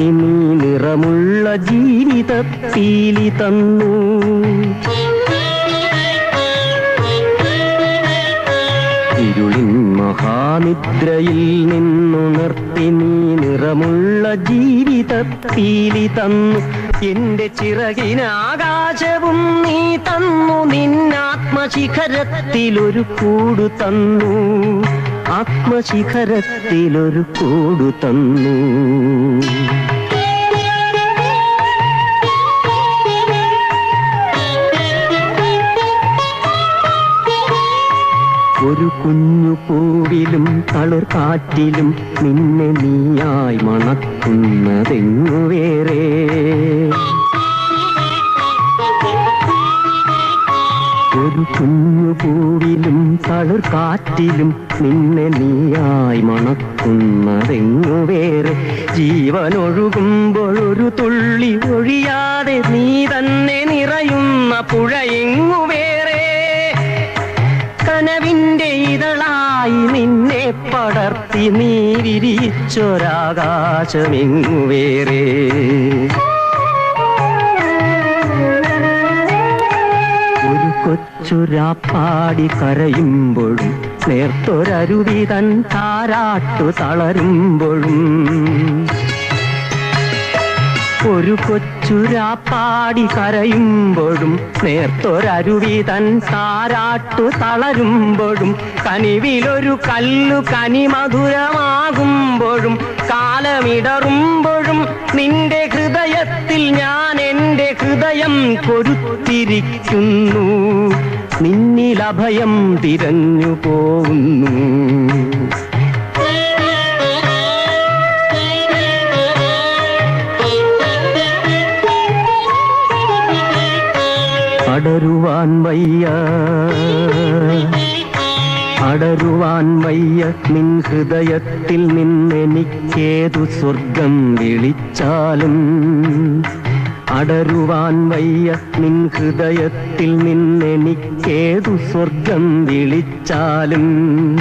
നീ നിറമുള്ള ജീവിതത്തീലി തന്നു. ഇരുളിൻ മഹാനിദ്രയിൽ നിന്നുണർത്തി നീ നിറമുള്ള ജീവിതത്തീലി തന്നു. എന്റെ ചിറകിനാകാശവും നീ തന്നു. നിന്നാത്മശിഖരത്തിലൊരു കൂടു തന്നു. ആത്മശിഖരത്തിലൊരു കൂടു തന്നു. ഒരു കുഞ്ഞു പൂവിലും തളിർ കാറ്റിലും നിന്നെ നീയായി മണക്കുന്നതെങ്ങു ഒരു കുഞ്ഞു തളിർ കാറ്റിലും നിന്നെ നീയായി മണക്കുന്നതെങ്ങു വേറെ ജീവനൊഴുകുമ്പോഴൊരു തുള്ളി ഒഴിയാതെ നീ തന്നെ നിറയുന്ന പുഴയെങ്ങു വേറെ കനവിന്റെ ഇതളായി നിന്നെ പടർത്തി നീ വിരിച്ചൊരാകാശമെങ്ങു വേറെ കൊച്ചുരാപ്പാടി കരയുമ്പോഴും നേർത്തൊരരുവി തൻ താരാട്ടു തളരുമ്പോഴും. ഒരു കൊച്ചുരാപ്പാടി കരയുമ്പോഴും നേർത്തൊരരുവി തൻ താരാട്ടു തളരുമ്പോഴും കനിവിലൊരു കല്ലു കനിമധുരമാകുമ്പോഴും കാലമിടറുമ്പോഴും നിന്റെ ഹൃദയത്തിൽ ഞാൻ ഹൃദയം കൊരുത്തിരിക്കുന്നു നിന്നിലഭയം തിരഞ്ഞു പോകുന്നു. അടരുവാൻ വയ്യ. അടരുവാൻ വയ്യ. നിൻ ഹൃദയത്തിൽ നിന്നെനിക്കേതു സ്വർഗം വിളിച്ചാലും. അടരുവാൻ വയ്യ നിൻ ഹൃദയത്തിൽ നിന്നെനിക്കേതു സ്വർഗം വിളിച്ചാലും.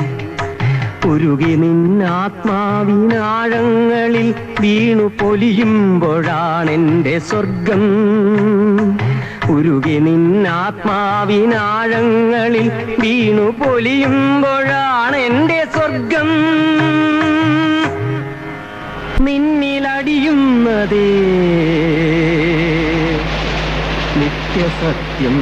ഉരുകി നിന്നാത്മാവിനാഴങ്ങളിൽ വീണു പൊലിയുമ്പോഴാണെന്റെ സ്വർഗം. ഉരുകി നിന്നാത്മാവിനാഴങ്ങളിൽ വീണു പൊലിയുമ്പോഴാണെന്റെ സ്വർഗം. సత్యం.